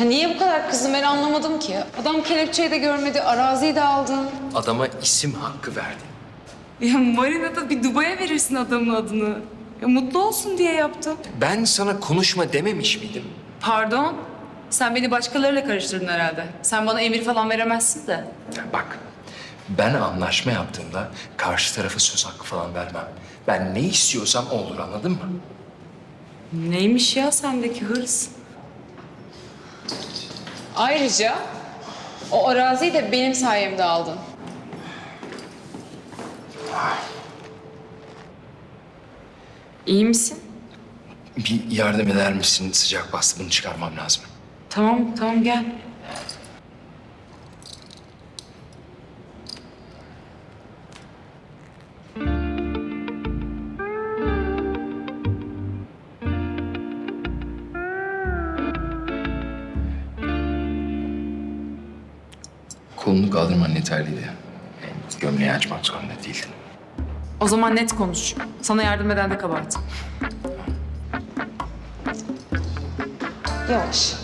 Ha niye bu kadar kızım ben anlamadım ki. Adam kelepçeyi de görmedi, araziyi de aldın. Adama isim hakkı verdin. Ya marinada bir Dubai'ye verirsin adamın adını. Ya mutlu olsun diye yaptım. Ben sana konuşma dememiş miydim? Pardon. Sen beni başkalarıyla karıştırdın herhalde. Sen bana emir falan veremezsin de. Ya bak, ben anlaşma yaptığımda karşı tarafa söz hakkı falan vermem. Ben ne istiyorsam o olur anladın mı? Neymiş ya sendeki hırs? Ayrıca o araziyi de benim sayemde aldın. İyi misin? Bir yardım eder misin? Sıcak bastı bunu çıkarmam lazım. Tamam, tamam gel. Kolunu kaldırman yeterliydi. Yani gömleği açmak zorunda değildin. O zaman net konuş. Sana yardım eden de kabahat. Yavaş.